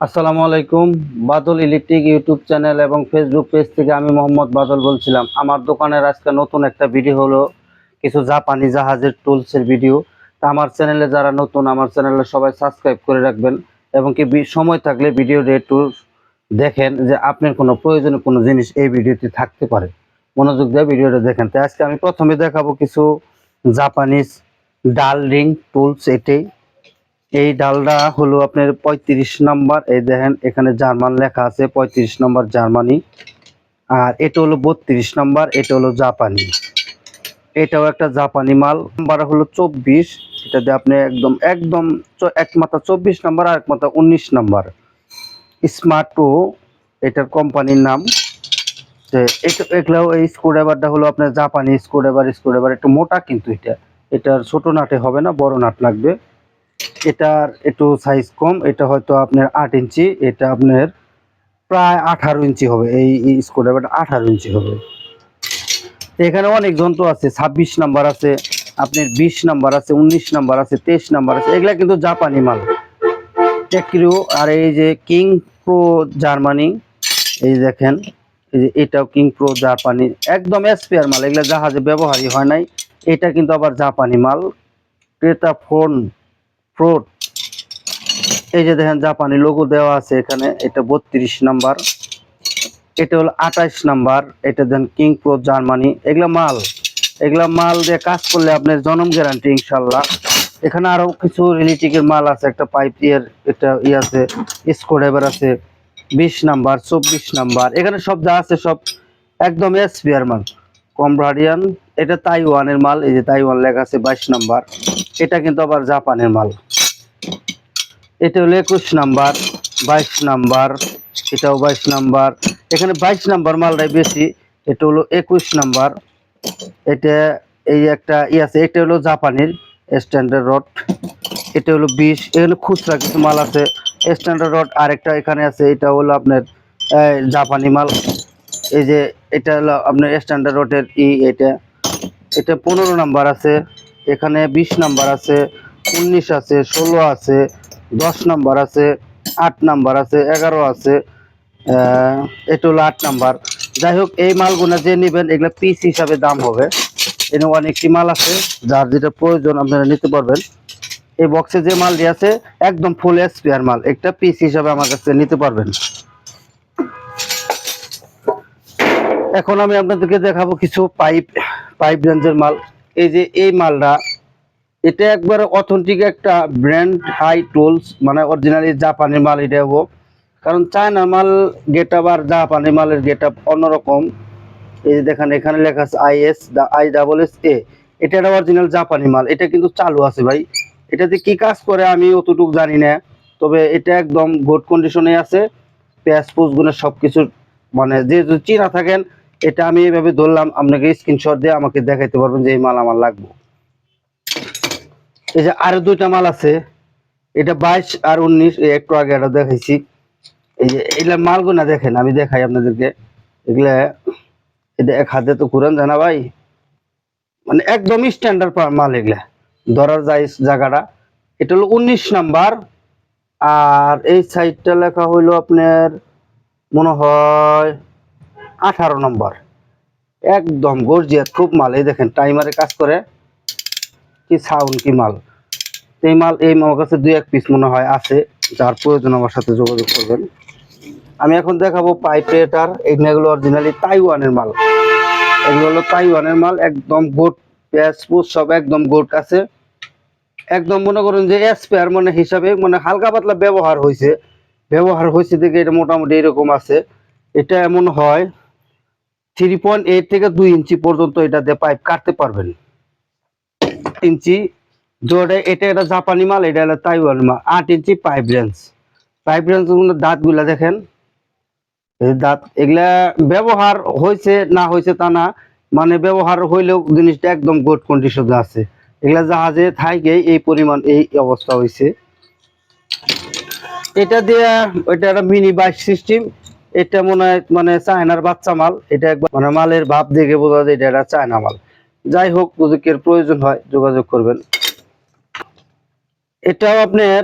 আসসালামু আলাইকুম। Badal electric YouTube channel এবং ফেসবুক পেজ থেকে আমি মোহাম্মদ বাদল বলছিলাম। আমার দোকানের আজকে নতুন একটা ভিডিও হলো কিছু জাপানি জাহাজের টুলসের ভিডিও। তা আমার চ্যানেলে যারা নতুন, আমার চ্যানেলে সবাই সাবস্ক্রাইব করে রাখবেন এবং কি সময় থাকলে ভিডিওটি একটু দেখেন যে আপনার কোনো প্রয়োজনীয় কোনো জিনিস এই ভিডিওতে থাকতে পারে। মনোযোগ দিয়ে ভিডিওটা দেখেন। তাই আজকে আমি প্রথমে দেখাবো কিছু জাপানিজ ডাল রিং টুলস। এটাই এই ডালটা হলো আপনার পঁয়ত্রিশ নাম্বার। এই দেখেন, এখানে জার্মান লেখা আছে, পঁয়ত্রিশ নম্বর জার্মানি। আর এটা হলো বত্রিশ নাম্বার, এটা হলো জাপানি। এটাও একটা জাপানি মাল। নাম্বার হলো চব্বিশ এটা দিয়ে আপনি একদম একদম চ- এক মাথা চব্বিশ নাম্বার আর এক মাথা উনিশ নাম্বার। স্মার্ট টু এটার কোম্পানির নাম। এগুলাও এই স্ক্রুড্রাইভারটা হলো আপনার জাপানি স্ক্রুড্রাইভার। স্ক্রুড্রাইভার একটু মোটা কিন্তু এটা। এটার ছোট নাটে হবে না, বড় নাট লাগবে। এটার একটু সাইজ কম, এটা হয়তো আপনার আট ইঞ্চি, এটা আপনার প্রায় আঠারো ইঞ্চি হবে, এই স্ক্রুড্রাইভারটা আঠারো ইঞ্চি হবে। এখানে অনেক যন্ত্র আছে, ছাব্বিশ নাম্বার আছে, আপনার বিশ নাম্বার আছে, উনিশ নাম্বার আছে, তেইশ নাম্বার আছে, এগুলা কিন্তু জাপানি মাল। টেক্রিও আর এই যে কিং প্রো জার্মানি এই দেখেন, এই যে এটাও কিং প্রো জাপানি একদম স্পেয়ার মাল, এগুলা জাহাজে ব্যবহারই হয় নাই, এটা কিন্তু আবার জাপানি মাল। ক্রেতা ফোন ফ্রুট এই যে দেখেন জাপানি লোগো দেওয়া আছে এখানে, এটা বত্রিশ নাম্বার। এটা হলো আঠাইশ নাম্বার, এটা দেন কিং প্রো জার্মানি এগুলা মাল এগুলা মাল দিয়ে কাজ করলে আপনার জনম গ্যারান্টি ইনশাল্লাহ। এখানে আরও কিছু রিলেটিকের মাল আছে, একটা পাইপ ইয়ের একটা ই আছে স্ক্রুড্রাইভার আছে, বিশ নাম্বার, চব্বিশ নাম্বার। এখানে সব যা আছে সব একদম এসপিআর মাল। কমব্রাডিয়ান এটা তাইওয়ানের মাল, এই যে তাইওয়ান লেখা আছে বাইশ নাম্বার। এটা কিন্তু আবার জাপানের মাল। এটা হলো একুশ নাম্বার, বাইশ নাম্বার, এটাও বাইশ নাম্বার। এখানে বাইশ নাম্বার মালটাই বেশি, এটা হলো একুশ নাম্বার। এটা এই একটা ই আছে, এটা হলো জাপানির স্ট্যান্ডার্ড রড এটা হলো বিশ, এখানে খুচরা কিছু মাল আছে। স্ট্যান্ডার্ড রড আরেকটা এখানে আছে, এটা হলো আপনার জাপানি মাল। এই যে এটা হলো আপনার স্ট্যান্ডার্ড রডের ই, এটা। এটা পনেরো নাম্বার আছে। এখানে বিশ নাম্বার আছে, উনিশ আছে, ষোলো আছে, দশ নাম্বার আছে, আট নাম্বার আছে, এগারো আছে এটা হলো আট নাম্বার। যাই হোক, এই মালগুলো যে নেবেন, এগুলো পিস হিসাবে দাম হবে। এখানে অনেকটি মাল আছে, যার যেটা প্রয়োজন আপনারা নিতে পারবেন। এই বক্সে যে মাল দিয়ে আছে, একদম ফুল স্পেয়ার মাল। একটা পিস হিসাবে আমার কাছে নিতে পারবেন। এখন আমি আপনাদেরকে দেখাবো কিছু পাইপ পাইপ রেঞ্জের মাল। এই যে এই মালটা, এটা একবার অথেন্টিক একটা ব্র্যান্ড হাই টুলস মানে অরিজিনালি জাপানি মাল এটা হব কারণ চায়না মাল গেট আপ আর জাপানি মালের গেট আপ অন্যরকম। এই যে দেখেন, এখানে লেখা আছে IS I double S A এটা একটা অরিজিনাল জাপানি মাল, এটা কিন্তু চালু আছে ভাই। এটাতে কি কাজ করে আমি অতটুকু জানি না। তবে এটা একদম গুড কন্ডিশনে আছে। পেঁয়াজ পুষ গুণে সব কিছু মানে যে চিনা থাকেন এটা আমি এইভাবে ধরলাম, আপনাকে স্ক্রিনশট দিয়ে আমাকে দেখাইতে পারবেন যে এই মাল আমার লাগবে। এই যে আরও দুইটা মাল আছে, এটা বাইশ আর উনিশ একটু আগে এটা দেখাইছি। এই যে এগুলা মালগুনা দেখেন, আমি দেখাই আপনাদেরকে। এগুলা এটা এক হাতে তো ঘুরান জানা ভাই। মানে একদম স্ট্যান্ডার্ড মাল এগুলা। ধরার যায় জায়গাটা। এটা হলো উনিশ নাম্বার। আর এই সাইডটা লেখা হইল আপনার, মনে হয় আঠারো নম্বর। একদম গর্জিয়াত খুব মাল। এই দেখেন, টাইমারে কাজ করে কি সাউন্ড, কি মাল। এই মাল, এই আমার কাছে দুই এক পিস মনে হয় আছে, যার প্রয়োজন আমার সাথে যোগাযোগ করবেন। আমি এখন দেখাবো পাইপেটার এগুলো অরিজিনালি তাইওয়ানের মাল। এগুলো হলো তাইওয়ানের মাল, একদম গোট, পেঁয়াজ পুষ সব একদম গোট আছে। একদম মনে করুন যে স্পেয়ার মানে হিসাবে মানে হালকা পাতলা ব্যবহার হয়েছে। ব্যবহার হয়েছে দেখে এটা মোটামুটি এরকম আছে। এটা এমন হয় থ্রি পয়েন্ট এইট থেকে দুই ইঞ্চি পর্যন্ত এটা দিয়ে পাইপ কাটতে পারবেন। ইঞ্চি জোরে এটা এটা জাপানি মাল, এটা হলো তাইওয়ান মাল, আট inch pipe wrench pipe wrench দাঁতগুলা দেখেন। দাঁত এগুলা ব্যবহার হয়েছে, না হয়েছে তা না মানে ব্যবহার হইলেও জিনিসটা একদম গুড কন্ডিশনে আছে। এগুলা জাহাজে থাকে এই পরিমাণ, এই অবস্থা হয়েছে এটা দিয়ে ওইটা একটা মিনি বাইক সিস্টেম এটা মনে হয় মানে চায়নার বাচ্চা মাল। এটা একবার মানে মালের ভাব দেখে বোঝা যায় এটা একটা চায়না মাল। যাই হোক কেউ প্রয়োজন হয়, যোগাযোগ করবেন। এটাও আপনার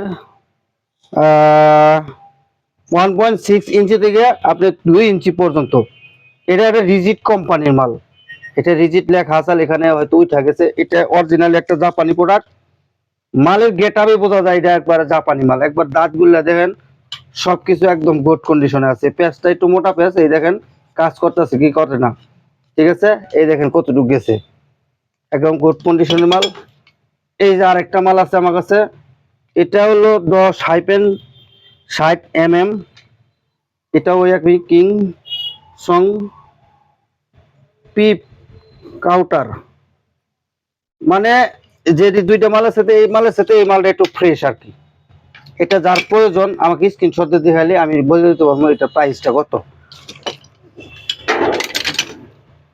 ওয়ান পয়েন্ট সিক্স ইঞ্চি থেকে আপনি দুই ইঞ্চি পর্যন্ত। এটা একটা রিজিট কোম্পানির মাল। এটা রিজিট লেখা আর এখানে হয়তো উঠা গেছে। এটা অরিজিনাল একটা জাপানি প্রোডাক্ট মালের গেট আপে বোঝা যায় এটা একবার জাপানি মাল। একবার দাঁতগুলা দেখেন সবকিছু একদম গুড কন্ডিশনে আছে। পেঁয়াজটা একটু মোটা পেঁয়াজ, এই দেখেন কাজ করতেছে, কি করে না। ঠিক আছে? এই দেখেন কতটুকু গেছে। একদম গুড কন্ডিশনের মাল। এই যে আরেকটা মাল আছে আমার কাছে। এটা হলো দশ হাইপেন ষাট এম এম এটাও একই কিং সং পিপ কাউটার। মানে যে দুইটা মালের সাথে, এই মালের সাথে এই মালটা একটু ফ্রেশ আর কি। এটা যার প্রয়োজন, আমাকে স্ক্রিনশট দেখালে আমি বলে দিতে পারব এটা প্রাইসটা কত।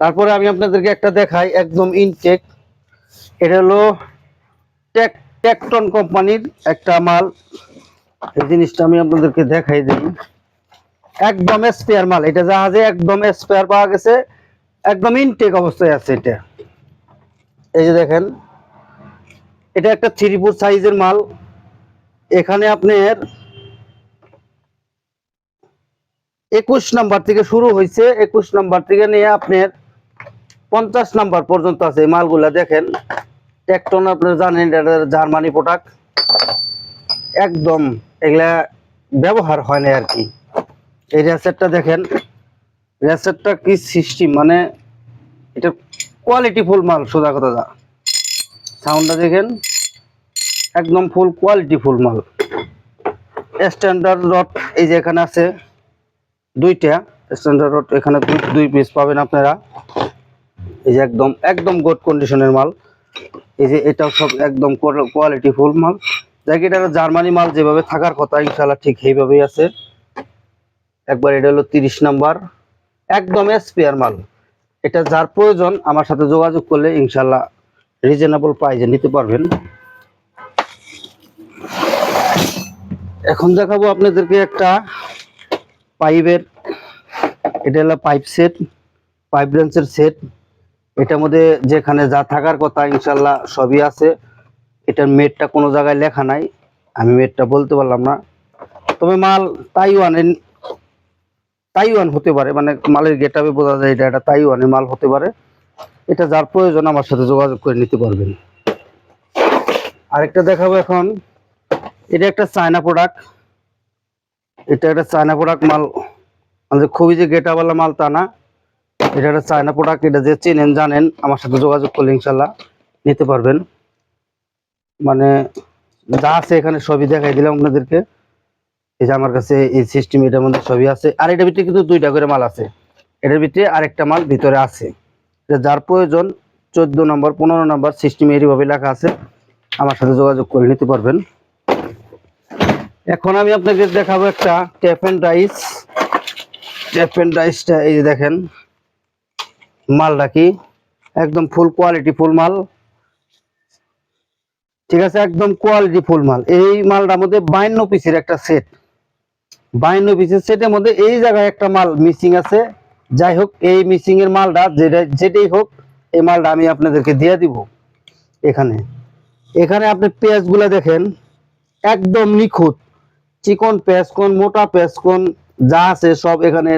তারপরে আমি আপনাদেরকে একটা দেখাই, একদম ইনটেক এটা হলো টেক টেকটন কোম্পানির একটা মাল। এই জিনিসটা আমি আপনাদেরকে দেখাই দিই। একদম স্পেয়ার মাল, এটা জাহাজে একদম স্পেয়ার পাওয়া গেছে। একদম ইনটেক অবস্থায় আছে এটা। এই যে দেখেন, এটা একটা থ্রি ফুট সাইজের মাল। এখানে আপনার একুশ নাম্বার থেকে শুরু হয়েছে, একুশ নাম্বার থেকে নিয়ে আপনার পঞ্চাশ নাম্বার পর্যন্ত আছে মালগুলা, দেখেন। টেকটন আপনার জানেন জার্মানি প্রোডাক্ট একদম এগুলা ব্যবহার হয় না আর কি। এই রেসেটটা দেখেন রেসেটটা কি সিস্টেম মানে এটা কোয়ালিটি ফুল মাল, সোজা কথা দা সাউন্ডটা দেখেন। একদম ফুল কোয়ালিটি ফুল মাল। স্ট্যান্ডার্ড রড এই যে এখানে আছে দুইটা। স্ট্যান্ডার্ড রড এখানে দুই পিস পাবেন আপনারা। এই যে একদম একদম গুড কন্ডিশনের মাল। এই যে এটাও সব একদম কোয়ালিটি ফুল মাল। যাই এটা জার্মানি মাল, যেভাবে থাকার কথা ইনশাল্লাহ ঠিক সেইভাবেই আছে। একবার এটা হলো তিরিশ নাম্বার। একদম স্পেয়ার মাল। এটা যার প্রয়োজন, আমার সাথে যোগাযোগ করলে ইনশাল্লাহ রিজনেবল প্রাইজে নিতে পারবেন। এখন দেখাবো আপনাদেরকে একটা পাইপের, এটা হলো পাইপ সেট, পাইপ রেঞ্চের সেট। এটার মধ্যে যেখানে যা থাকার কথা ইনশাল্লাহ সবই আছে। এটার মেটটা কোনো জায়গায় লেখা নাই, আমি মেটটা বলতে পারলাম না। তবে মাল তাইওয়ানের, তাইওয়ান হতে পারে মানে মালের গেট আপে বোঝা যায় এটা একটা তাইওয়ানের মাল হতে পারে। এটা যার প্রয়োজন, আমার সাথে যোগাযোগ করে নিতে পারবেন। আরেকটা দেখাবো এখন। এটা একটা চায়না প্রোডাক্ট এটা একটা চায়না প্রোডাক্ট মাল। মানে খুবই যে গেটাওয়ালা মাল তা না, এটা একটা চায়না প্রোডাক্ট এটা যে চেনেন, জানেন, আমার সাথে যোগাযোগ করলে ইনশাল্লাহ নিতে পারবেন। মানে যা আছে এখানে সবই দেখাই দিলাম আপনাদেরকে। এই যে আমার কাছে এই সিস্টেম এটার মধ্যে সবই আছে। আর এটার ভিতরে কিন্তু দুইটা করে মাল আছে। এটার ভিতরে আরেকটা মাল ভিতরে আছে। এটা যার প্রয়োজন, চোদ্দ নম্বর, পনেরো নম্বর সিস্টেম এইভাবে লেখা আছে। আমার সাথে যোগাযোগ করে নিতে পারবেন। এখন আমি আপনাকে দেখাবো একটা tap and rice tap and রাইসটা এই যে দেখেন, মালটা কি? একদম ফুল কোয়ালিটি ফুল মাল। ঠিক আছে, একদম কোয়ালিটি ফুল মাল। এই মালটার মধ্যে বাইন্ন পিসের একটা সেট বাইন্ন পিসের সেটের মধ্যে এই জায়গায় একটা মাল মিসিং আছে। যাই হোক, এই মিসিং এর মালটা যেটা, যেটাই হোক, এই মালটা আমি আপনাদেরকে দিয়ে দিব এখানে। এখানে আপনি পেঁয়াজগুলা দেখেন, একদম নিখুঁত। চিকন কোন, মোটা কোন, যা আছে সব এখানে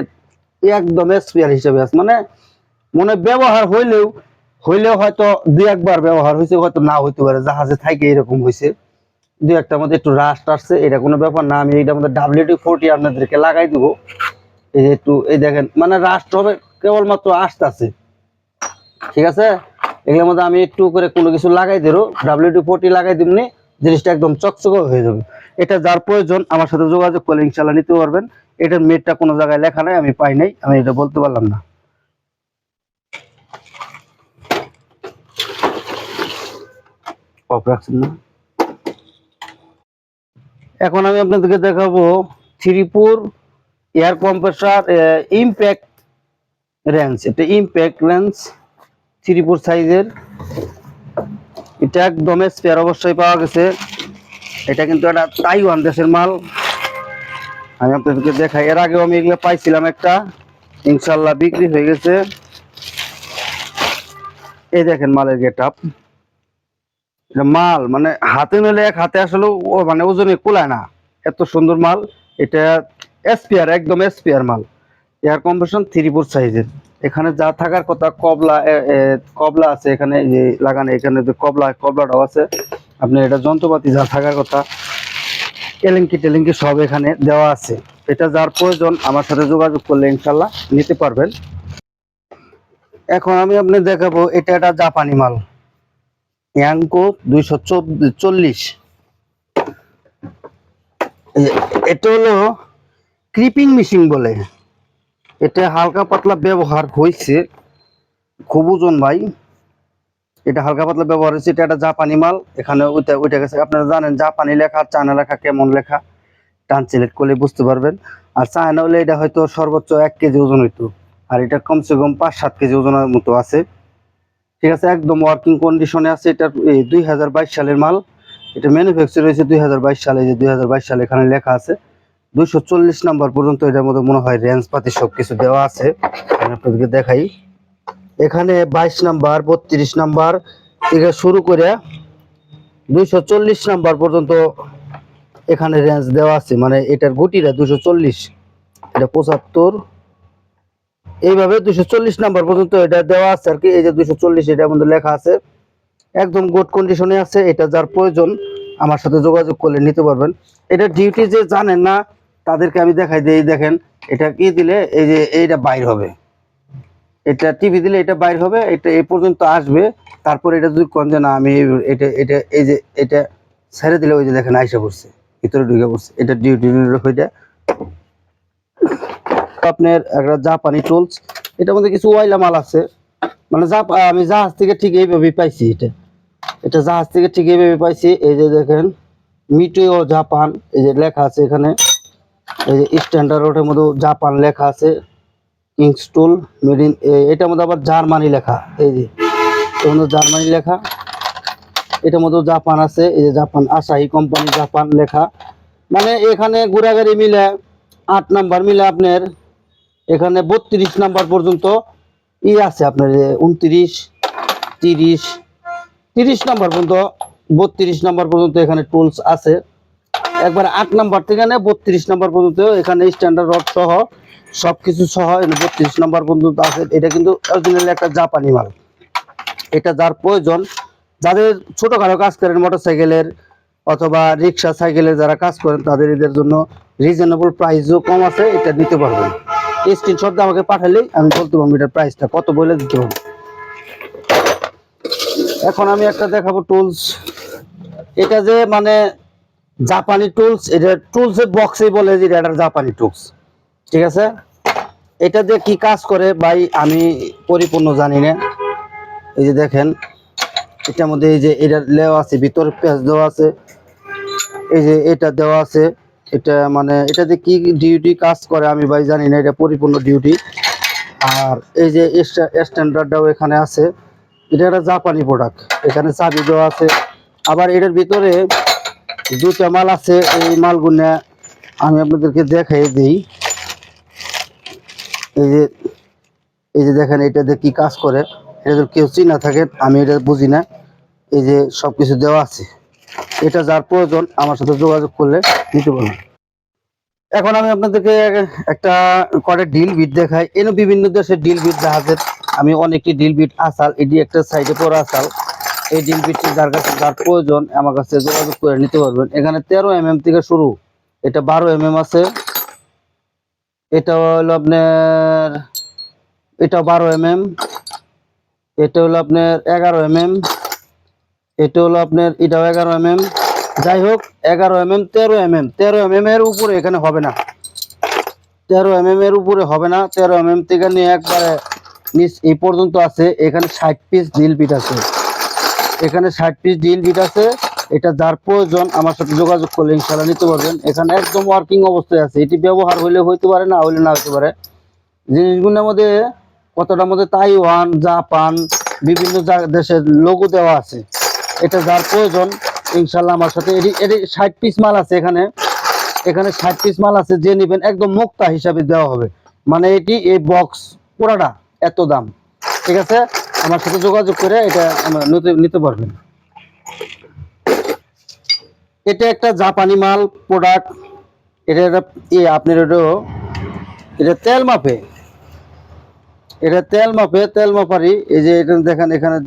একদম স্পেয়ার হিসেবে আছে। মানে মনে ব্যবহার হইলেও হইলেও হয়তো দুই একবার ব্যবহার হয়েছে হয়তো না হইতে পারে জাহাজে থাকে এরকম হয়েছে দুই একটার মধ্যে একটু রাস্ট আসছে, এটা কোনো ব্যাপার না, আমি এইটার মধ্যে ডাব্লিউটি ফোরটি আপনাদেরকে লাগাই দিব। এই একটু, এই দেখেন মানে রাস্ট হবে কেবলমাত্র আসতেছে ঠিক আছে? এগুলোর মধ্যে আমি একটু করে কোনো কিছু লাগাই দেবো ডাব্লিউটি ফোরটি লাগাই দিবনি জিনিসটা একদম চকচকে হয়ে যাবে। এটা যার প্রয়োজন, আমার সাথে যোগাযোগ করলে ইনশাল্লাহ নিতে পারবেন। এটার মেটটা কোনো জায়গায় লেখা নাই, আমি পাই নাই, আমি এটা বলতে পারলাম না। এখন আমি আপনাদেরকে দেখাবো থ্রিপুর এয়ার কম্প্রেসার ইমপ্যাক্ট রেঞ্জ এটা ইমপ্যাক্ট রেঞ্জ থ্রিপুর সাইজের এটা একদম স্পেয়ার অবশ্যই পাওয়া গেছে। এটা কিন্তু একটা তাইওয়ান দেশের মাল। আমি আপনাদেরকে দেখাই। এর আগেও আমি এগুলো পাইছিলাম একটা। ইনশাল্লাহ বিক্রি হয়ে গেছে। এই দেখেন মালের গেট আপ মাল মানে হাতে নিলে এক হাতে আসলে ও মানে ওজনে কুলায় না। এত সুন্দর মাল। এটা এসপিআর একদম এসপিআর মাল। এয়ার কম্প্রেশন থ্রি ফোর সাইজের। এখানে যা থাকার কথা কবলা কবলা আছে এখানে লাগানো, এখানে কবলা, কবলাটাও আছে। আপনি এটা যন্ত্রপাতি যা থাকার কথা, এলিঙ্কি টেলিঙ্কি সব এখানে দেওয়া আছে। এটা যার প্রয়োজন, আমার সাথে যোগাযোগ করলে ইনশাল্লাহ নিতে পারবেন। এখন আমি আপনি দেখাবো, এটা একটা জাপানি মাল। ইয়াঙ্কো দুইশো চল্লিশ এটা হলো ক্রিপিং মেশিন বলে। এটা হালকা পাতলা ব্যবহার হয়েছে। খুব ওজন ভাই। এটা হালকা পাতলা ব্যবহার হয়েছে, এটা একটা জাপানি মাল। এখানে ওইটা ওইটা গেছে। আপনারা জানেন জাপানি লেখা, চায়না লেখা, কেমন লেখা? ট্রান্সলেট করলে বুঝতে পারবেন। আর চায়না হলে এটা হয়তো সর্বোচ্চ এক কেজি ওজন হইতো। আর এটা কমসে কম পাঁচ সাত কেজি ওজনের মতো আছে। ঠিক আছে, একদম ওয়ার্কিং কন্ডিশনে আছে। এটা দুই হাজার বাইশ সালের মাল। এটা ম্যানুফ্যাকচার হয়েছে দুই হাজার বাইশ সালে। যে দুই হাজার বাইশ সালে এখানে লেখা আছে। দুইশো চল্লিশ নাম্বার পর্যন্ত এটার মধ্যে মনে হয় রেঞ্জ পাতি সব কিছু দেওয়া আছে। আমি আপনাদেরকে দেখাই। এখানে বাইশ নাম্বার, বত্রিশ নাম্বার থেকে শুরু করে দুইশো চল্লিশ নাম্বার পর্যন্ত এখানে রেঞ্জ দেওয়া আছে। মানে এটার গুটিটা দুশো চল্লিশ, এটা পঁচাত্তর। এইভাবে দুশো চল্লিশ নাম্বার পর্যন্ত এটা দেওয়া আছে আর কি। এই যে দুশো চল্লিশ, এটার মধ্যে লেখা আছে, একদম গুড কন্ডিশনে আছে, এটা যার প্রয়োজন, আমার সাথে যোগাযোগ করলে নিতে পারবেন। এটা ডিউটি যে জানেন না, তাদেরকে আমি দেখাই দিই, দেখেন, এটা কি দিলে, এই যে এইটা বাইর হবে। এটা টিভি দিলে এটা বাইর হবে, এটা এই পর্যন্ত আসবে। তারপর এটা যদি কোন যে না, আমি এটা এটা, এই যে এটা ছেড়ে দিলে ওই যে দেখেন আইসা পড়ছে, ভিতরে ঢুকে পড়ছে। এটা ডিউটি হইটা আপনার একটা জাপানি টুলস এটার মধ্যে কিছু ওয়াইলা মাল আছে। মানে জাপ, আমি জাহাজ থেকে ঠিক এইভাবে পাইছি এটা। এটা জাহাজ থেকে ঠিক এইভাবে পাইছি, এই যে দেখেন মিটোও জাপান, এই যে লেখা আছে এখানে। এই যে স্ট্যান্ডার্ডের মধ্যে জাপান লেখা আছে। কিংস্টুল মেড ইন এটার মধ্যে আবার জার্মানি লেখা, এই যে। এর জার্মানি লেখা। এটার মধ্যে জাপান আছে, এই যে জাপান আসাহি কোম্পানি জাপান লেখা। মানে এখানে ঘোরাগাড়ি মিলে, আট নাম্বার মিলে আপনার, এখানে বত্রিশ নাম্বার পর্যন্ত ই আছে আপনার উনত্রিশ, তিরিশ তিরিশ নাম্বার পর্যন্ত, বত্রিশ নাম্বার পর্যন্ত এখানে টুলস আছে। একবার আট নাম্বার থেকে বত্রিশ নাম্বার পর্যন্ত এখানে স্ট্যান্ডার্ড রড সহ সব কিছু সহ বত্রিশ নম্বর পর্যন্ত আছে, এটা কিন্তু অরিজিনাল একটা জাপানি মাল। এটা যার প্রয়োজন, যাদের ছোটখাটো কাজ করেন মোটরসাইকেলের অথবা রিক্সা সাইকেলের যারা কাজ করেন, তাদের এদের জন্য রিজনেবল প্রাইসও কম আছে, এটা দিতে পারবেন। স্ক্রিনশট আমাকে পাঠালেই আমি বলতে পারব এটার প্রাইসটা কত বলে দিতে পারব। এখন আমি একটা দেখাবো টুলস এটা যে মানে জাপানি টুলস এটা টুলস এর বক্সে বলে যে এটা একটা জাপানি টুলস ঠিক আছে? এটা যে কি কাজ করে ভাই আমি পরিপূর্ণ জানি না। এই যে দেখেন, এটার মধ্যে এই যে এটা লেওয়া আছে, ভিতরে পেঁচ দেওয়া আছে, এই যে এটা দেওয়া আছে, এটা মানে এটা যে কি ডিউটি কাজ করে আমি ভাই জানি না, এটা পরিপূর্ণ ডিউটি আর এই যে স্ট্যান্ডার্ডটাও এখানে আছে। এটা একটা জাপানি প্রোডাক্ট এখানে চাবি দেওয়া আছে। আবার এটার ভিতরে দুটা মাল আছে, এই মালগুলো আমি আপনাদেরকে দেখাই দিই। এই যে এই যে দেখেন, এটা দিয়ে কি কাজ করে? এটা যদি কেউ চিনা থাকে, আমি এটা বুঝি না। এই যে সব কিছু দেওয়া আছে। এটা যার প্রয়োজন, আমার সাথে যোগাযোগ করলে নিতে পারবেন। এখন আমি আপনাদেরকে একটা করে ডিল বিট দেখাই। এনে বিভিন্ন দেশের ডিল বিট জাহাজের আমি অনেকটি ডিল বিট আসাল এটি একটা সাইডে পড়া আসাল। এই ডিল বিটটি যার কাছে যার প্রয়োজন, আমার কাছে যোগাযোগ করে নিতে পারবেন। এখানে তেরো এম থেকে শুরু। এটা বারো এম আছে। এটা হলো আপনার, এটা বারো এম এম এটা হলো আপনার এগারো এম এম এটা হলো আপনার, এটাও এগারো এম এম যাই হোক, এগারো এম এম তেরো এম এম তেরো এম এম এর উপরে এখানে হবে না। তেরো এম এম এর উপরে হবে না। তেরো এম এম থেকে নিয়ে একবারে নিচ এই পর্যন্ত আছে। এখানে ষাট পিস ডিল বিট আছে। এখানে ষাট পিস ডিল বিট আছে। এটা যার প্রয়োজন, আমার সাথে যোগাযোগ করলে ইনশাল্লাহ নিতে পারবেন। এখানে একদম ওয়ার্কিং অবস্থায় আছে। এটি ব্যবহার হইলে হইতে পারে, না হইলে না হইতে পারে। জিনিসগুলোর মধ্যে কতটার মধ্যে তাইওয়ান, জাপান, বিভিন্ন দেশের লোগো দেওয়া আছে। এটা যার প্রয়োজন ইনশাল্লাহ আমার সাথে এটি এটি ষাট পিস মাল আছে এখানে। এখানে ষাট পিস মাল আছে, যে নেবেন একদম মুক্তা হিসাবে দেওয়া হবে। মানে এটি এই বক্স পুরাটা এত দাম। ঠিক আছে? আমার সাথে যোগাযোগ করে এটা নিতে পারবেন। এটা একটা জাপানি মাল প্রোডাক্ট এটা একটা আপনার এটা তেল মাপে। এটা তেল মাপে, তেল মাপারি। এই যে এটা দেখেন, এখানে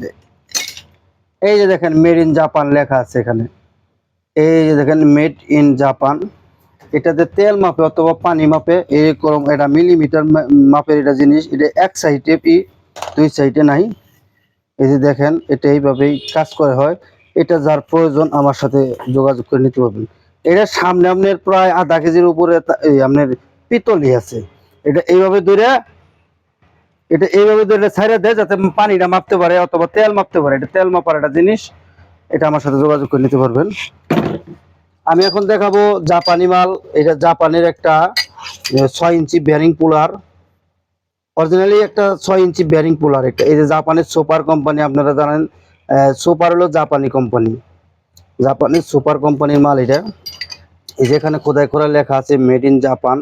এই যে দেখেন মেড ইন জাপান লেখা আছে এখানে। এই যে দেখেন মেড ইন জাপান এটাতে তেল মাপে অথবা পানি মাপে, এরকম এটা মিলিমিটার মাপের এটা জিনিস। এটা এক সাইডে ই দুই সাইডে নাই। এই যে দেখেন, এটা এইভাবেই কাজ করে হয়। এটা যার প্রয়োজন আমার সাথে যোগাযোগ করে নিতে পারবেন। এটা সামনে আপনার প্রায় আধা কেজির উপরে আপনার পিতলই আছে। এটা এইভাবে ধরে এটা এইভাবে ধরে ছাইড়ে দেয় যাতে পানিটা মাপতে পারে অথবা তেল মাপতে পারে। এটা তেল মাপার একটা জিনিস, এটা আমার সাথে যোগাযোগ করে নিতে পারবেন। আমি এখন দেখাবো জাপানি মাল। এটা জাপানের একটা ছয় ইঞ্চি বেয়ারিং পুলার অরিজিনালি একটা ছয় ইঞ্চি বেয়ারিং পুলার এটা এই যে জাপানের সুপার কোম্পানি আপনারা জানেন সুপার হলো জাপানি কোম্পানি জাপানি সুপার কোম্পানির মাল এটা। এই যে এখানে খোদাই করা লেখা আছে মেড ইন জাপান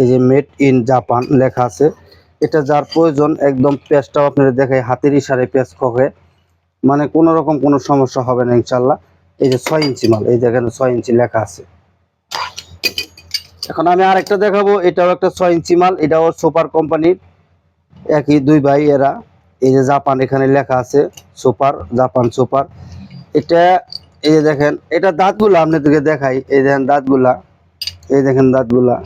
এই যে মেড ইন জাপান লেখা আছে। এটা যার প্রয়োজন, একদম পেঁয়াজটাও আপনারা দেখায় হাতের ইশারে পেঁয়াজ খোকে মানে কোনো রকম কোনো সমস্যা হবে না, ইনশাল্লাহ। এই যে ছয় ইঞ্চি মাল, এই দেখেন ছয় ইঞ্চি লেখা আছে। এখন আমি আরেকটা দেখাবো, এটাও একটা ছয় ইঞ্চি মাল, এটাও সুপার কোম্পানির একই দুই ভাই এরা, এই যে জাপান এখানে লেখা আছে। Super, Japan super. এটা, এই যে দেখেন, এটা দাঁতগুলো আপনাদেরকে দেখাই। এই দেখেন দাঁতগুলা, এই দেখেন দাঁতগুলা।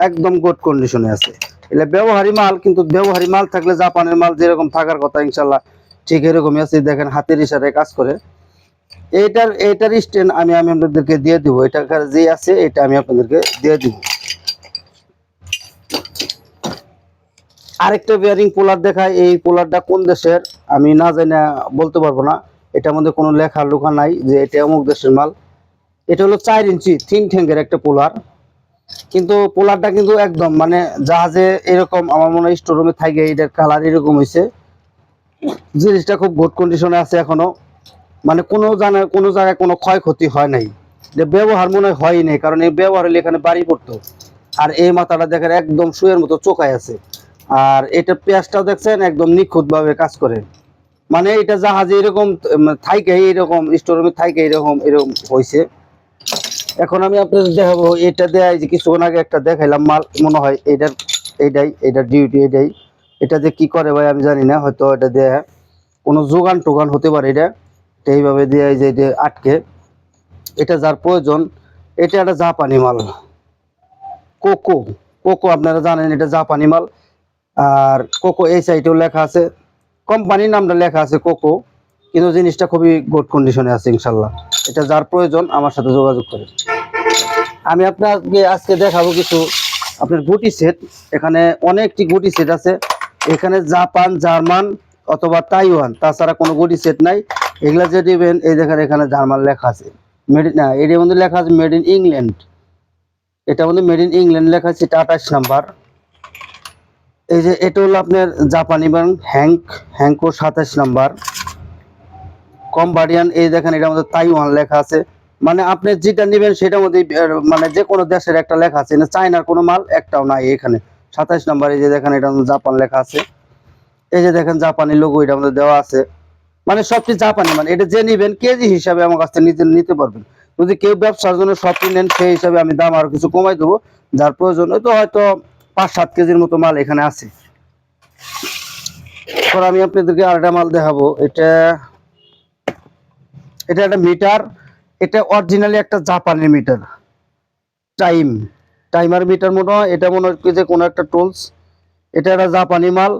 একদম গুড কন্ডিশনে আছে। এটা ব্যবহারী মাল, কিন্তু ব্যবহারী মাল থাকলে জাপানের মাল যেরকম থাকার কথা ইনশাল্লাহ ঠিক এরকমই আছে। দেখেন, হাতের ইশারায় কাজ করে। এইটার এইটার স্ট্যান্ড আমি আমি আপনাদেরকে দিয়ে দিব। এটা যে আছে, এটা আমি আপনাদেরকে দিয়ে দিব। আরেকটা বেয়ারিং পোলার দেখায়, এই পোলারটা কোন দেশের? আমি না জানি বলতে পারব না। এটার মধ্যে কোনো লেখা লুকা নাই যে এটা অমুক দেশের মাল। এটা হলো চার ইঞ্চি, তিন ঠ্যাঙ্গের একটা পোলার কিন্তু পোলারটা কিন্তু একদম মানে জাহাজে এরকম, আমার মনে হয় স্টোরুমে থাকে এটার কালার এরকম হয়েছে জিনিসটা খুব গুড কন্ডিশনে আছে এখনও। মানে কোনো জানা, কোনো জায়গায় কোনো ক্ষয়ক্ষতি হয় নাই। যে ব্যবহার মনে হয় নাই, কারণ এই ব্যবহার হলে এখানে বাড়ি পড়তো। আর এই মাথাটা দেখেন একদম শুয়ের মতো চোখায় আছে। আর এটা পেঁয়াজটাও দেখছেন, একদম নিখুঁত ভাবে কাজ করে। মানে এটা জাহাজে এরকম থাইকে এরকম, স্টোরুমে থাইকে এরকম এরকম হয়েছে এখন আমি আপনাদের দেখাবো, এটা দেয় যে কিছুক্ষণ আগে একটা দেখাইলাম মাল, মনে হয় এটার এইটাই এটার ডিউটি এটাই। এটা যে কি করে ভাই আমি জানি না, হয়তো এটা দেয় কোনো যোগান টোগান হতে পারে এটা। এইভাবে দিয়ে যে এটা আটকে। এটা যার প্রয়োজন, এটা একটা জাপানি মাল। কোকো কোকো আপনারা জানেন এটা জাপানি মাল। আর কোকো এই সাইডেও লেখা আছে। কোম্পানির নামটা লেখা আছে কোকো কিন্তু জিনিসটা খুবই গুড কন্ডিশনে আছে ইনশাল্লাহ। এটা যার প্রয়োজন, আমার সাথে যোগাযোগ করে। আমি আপনাকে আজকে দেখাবো কিছু আপনার গুটি সেট এখানে অনেকটি গুটি সেট আছে। এখানে জাপান, জার্মান অথবা তাইওয়ান, তাছাড়া কোনো গুটি সেট নাই। এগুলা যে নেবেন এই দেখেন এখানে জার্মান লেখা আছে। মেড না, এটার মধ্যে লেখা আছে মেড ইন ইংল্যান্ড এটা মধ্যে মেড ইন ইংল্যান্ড লেখা আছে, এটা আঠাশ নাম্বার। এই যে, এটা হলো আপনার জাপানি ব্যাংক হ্যাঙ্ক হ্যাঙ্কো সাতাশ নাম্বার। কম্বাডিয়ান এই দেখেন, এটার মধ্যে তাইওয়ান লেখা আছে। মানে আপনি যেটা নেবেন সেটার মধ্যে মানে যে কোনো দেশের একটা লেখা আছে। না, চায়নার কোনো মাল একটাও নাই এখানে। সাতাশ নাম্বার, এই যে দেখেন মধ্যে জাপান লেখা আছে। এই যে দেখেন, জাপানি লোগো এটার মধ্যে দেওয়া আছে। মানে সবচেয়ে জাপানি মানে এটা যে নিবেন কেজি হিসাবে আমার কাছ থেকে নিতে নিতে পারবেন। যদি কেউ ব্যবসার জন্য সবচেয়ে নেন, সেই হিসাবে আমি দাম আরও কিছু কমাই দেবো। যার প্রয়োজন তো হয়তো পাঁচ সাত কেজির মতো মাল এখানে আছে। এরপর আমি আপনাদেরকে আরেকটা মাল দেখাবো। এটা এটা একটা মিটার, এটা অরিজিনালি একটা জাপানের মিটার। টাইম, টাইমার মিটার মনে হয়, এটা মনে হয় যে কোনো একটা টুলস এটা একটা জাপানি মাল।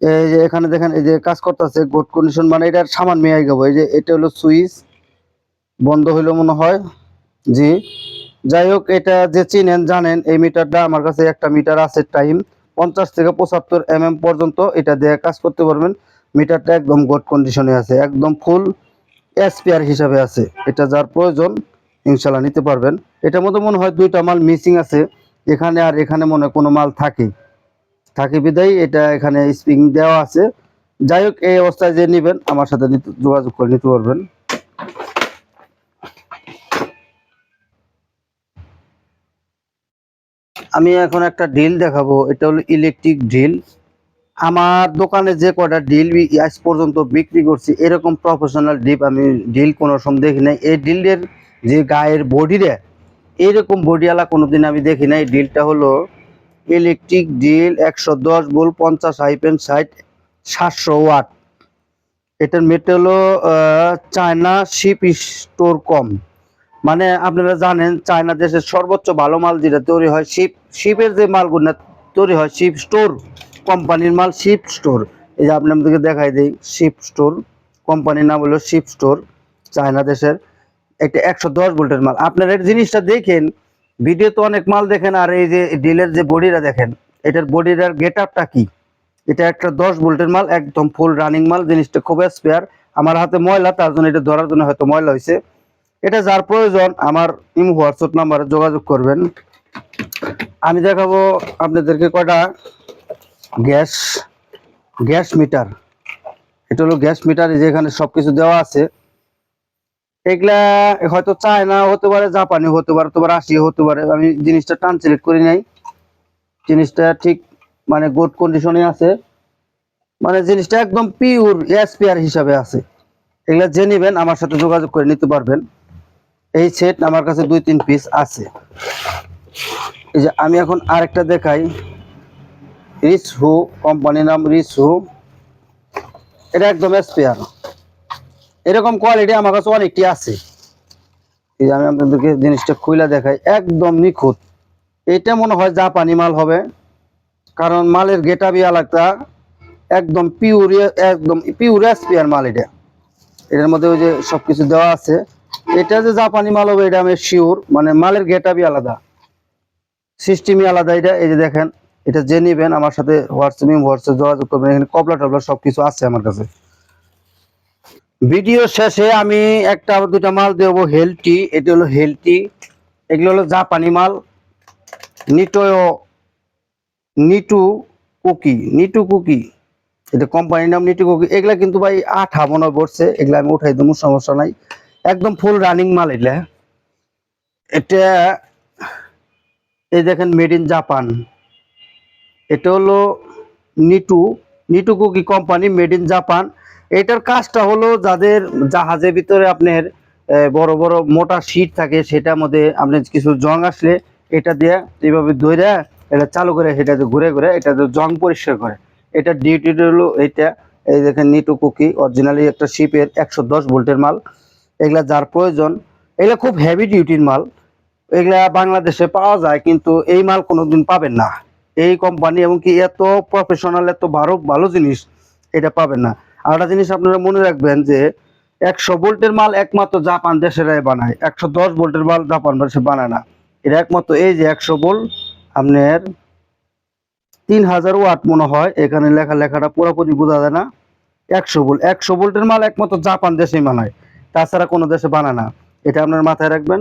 এই যে এখানে দেখেন, এই যে কাজ করতেছে গুড কন্ডিশন মানে এটা সামান মেয়ে গাবো। এই যে এটা হলো সুইচ, বন্ধ হইল মনে হয়। জি। যাই হোক, এটা যে চিনেন, জানেন, এই মিটারটা আমার কাছে একটা মিটার আছে টাইম, পঞ্চাশ থেকে পঁচাত্তর এম পর্যন্ত এটা দিয়ে কাজ করতে পারবেন। মিটারটা একদম গুড কন্ডিশনে আছে, একদম ফুল এসপিআর হিসাবে আছে। এটা যার প্রয়োজন ইনশাল্লাহ নিতে পারবেন। এটার মধ্যে মনে হয় দুইটা মাল মিসিং আছে, এখানে আর এখানে মনে হয় কোনো মাল থাকে। থাকে বিদায়, এটা এখানে স্প্রিং দেওয়া আছে। যাই হোক, এই অবস্থায় যে নেবেন, আমার সাথে যোগাযোগ করে নিতে পারবেন। আমি এখন একটা ডিল দেখাবো, এটা হলো ইলেকট্রিক ড্রিল আমার দোকানে যে কটা ডিল আজ পর্যন্ত বিক্রি করছি, এরকম প্রফেশনাল ডিপ আমি ডিল কোনো সময় দেখি নাই। এই ডিলের যে গায়ের বডিরে এইরকম বডিওয়ালা কোনো দিন আমি দেখি নাই। ডিলটা হলো ইলেকট্রিক ডিল একশো দশ বোল পঞ্চাশ হাইপেন ষাট, সাতশো ওয়াট এটার মেট হলো চায়না শিপ স্টোর কম মানে আপনারা জানেন, চায়না দেশের সর্বোচ্চ ভালো মাল যেটা তৈরি হয় শিপ, শিপের যে মালগুলো তৈরি হয়, শিপ স্টোর, কোম্পানির মাল শিপ স্টোর। এই যে আপনাদেরকে দেখাই দিই, শিপ স্টোর, কোম্পানির নাম হলো শিপ স্টোর, চায়না দেশের একটা একশো দশ ভোল্টের মাল। আপনারা জিনিসটা দেখেন, ভিডিও তো অনেক মাল দেখেন, আর এই যে ডিলের যে বডিটা দেখেন, এটার বডির গেট আপটা কি? এটা একটা দশ ভোল্টের মাল, একদম ফুল রানিং মাল, জিনিসটা খুব স্পেয়ার আমার হাতে ময়লা, তার জন্য এটা ধরার জন্য হয়তো ময়লা হয়েছে এটা যার প্রয়োজন, আমার ইম হোয়াটসঅ্যাপ নাম্বারে যোগাযোগ করবেন। আমি দেখাবো আপনাদেরকে কয়টা? Gas gas meter. এটা হলো গ্যাস মিটার, এই যে এখানে সবকিছু দেওয়া আছে। এগুলা হয়তো চায়না হতে পারে, জাপানি হতে পারে তোমার রাশিয়া হতে পারে। আমি জিনিসটা টান সিলেক্ট করি নাই। জিনিসটা ঠিক মানে গুড কন্ডিশনে আছে। মানে জিনিসটা একদম পিওর এসপিআর হিসাবে আছে। এগুলা যে নেবেন, আমার সাথে যোগাযোগ করে নিতে পারবেন। এই সেট আমার কাছে দুই, তিন পিস আছে। এই যে আমি এখন আরেকটা দেখাই। রিস হু কোম্পানির নাম রিস হু এটা একদম এসপিআর এরকম কোয়ালিটি আমার কাছে অনেকটি আছে। এই যে আমি আপনাদেরকে জিনিসটা খুইলা দেখাই, একদম নিখুঁত। এটা মনে হয় জাপানি মাল হবে, কারণ মালের গেটাবি আলাদা, একদম পিওর একদম পিওর স্পেয়ার মাল এটা। এটার মধ্যে ওই যে সবকিছু দেওয়া আছে। এটা যে জাপানি মাল হবে, এটা আমি শিওর মানে মালের গেটাবি আলাদা। সিস্টেমই আলাদা, এটা এই যে দেখেন, এটা যে নিবেন, আমার সাথে হোয়াটসঅ্যাপ হোয়াটসঅ্যাপ, যোগাযোগ করবেন, এখানে কবলা টবলা সবকিছু আছে আমার কাছে। ভিডিও শেষে আমি একটা দুটা মাল দেবো হেলটি এটি হলো হেলটি এগুলো হলো জাপানি মাল নিটো নিটু কুকি নিটু কুকি এটা কোম্পানির নাম নিটু কুকি এগুলা কিন্তু ভাই আঠা মনে পড়ছে এগুলা আমি উঠাই দেবো, সমস্যা নাই। একদম ফুল রানিং মাল এটা। এটা, এই দেখেন মেড ইন জাপান এটা হলো Nitto Nitto Kohki company made in Japan এটার কাজটা হলো যাদের জাহাজের ভিতরে আপনার বড় বড় মোটা শীট থাকে, সেটার মধ্যে আপনি কিছু জং আসলে এটা দিয়ে এইভাবে ধরে এটা চালু করে সেটাতে ঘুরে ঘুরে এটাতে জং পরিষ্কার করে। এটা ডিউটি হলো এইটা, এই দেখেন নিটু কুকি অরিজিনালি একটা শিপের একশো দশ ভোল্টের মাল। এগুলা যার প্রয়োজন, এগুলা খুব হেভি ডিউটির মাল। এগুলা বাংলাদেশে পাওয়া যায়, কিন্তু এই মাল কোনোদিন পাবেন না। এই কোম্পানি এবং কি এত প্রফেশনাল এত ভালো ভালো জিনিস এটা পাবেন না। আর একটা জিনিস আপনারা মনে রাখবেন যে, একশো ভোল্টের মাল একমাত্র জাপান দেশেরাই বানায়, একশো দশ ভোল্টের মাল জাপান দেশে বানায় না। এটা একমাত্র এই যে একশো ভোল্ট, আপনার তিন হাজার ওয়াট মনে হয়, এখানে লেখা, লেখাটা পুরোপুরি বোঝা যায় না। একশো ভোল্ট, একশো ভোল্টের মাল একমাত্র জাপান দেশেই বানায়। তাছাড়া কোনো দেশে বানায় না। এটা আপনার মাথায় রাখবেন।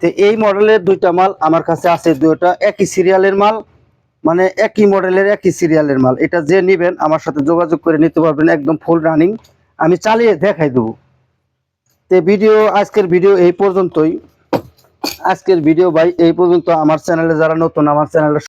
তো এই মডেলের দুইটা মাল আমার কাছে আছে, দুইটা একই সিরিয়ালের মাল মানে একই মডেলের একই সিরিয়ালের মাল। এটা যে নিবেন, আমার সাথে যোগাযোগ করে নিতে পারবেন, একদম ফুল রানিং আমি চালিয়ে দেখাই দেবো। তো ভিডিও, আজকের ভিডিও এই পর্যন্তই। আজকের ভিডিও ভাই, এই পর্যন্ত। আমার চ্যানেলে যারা নতুন, আমার চ্যানেলটা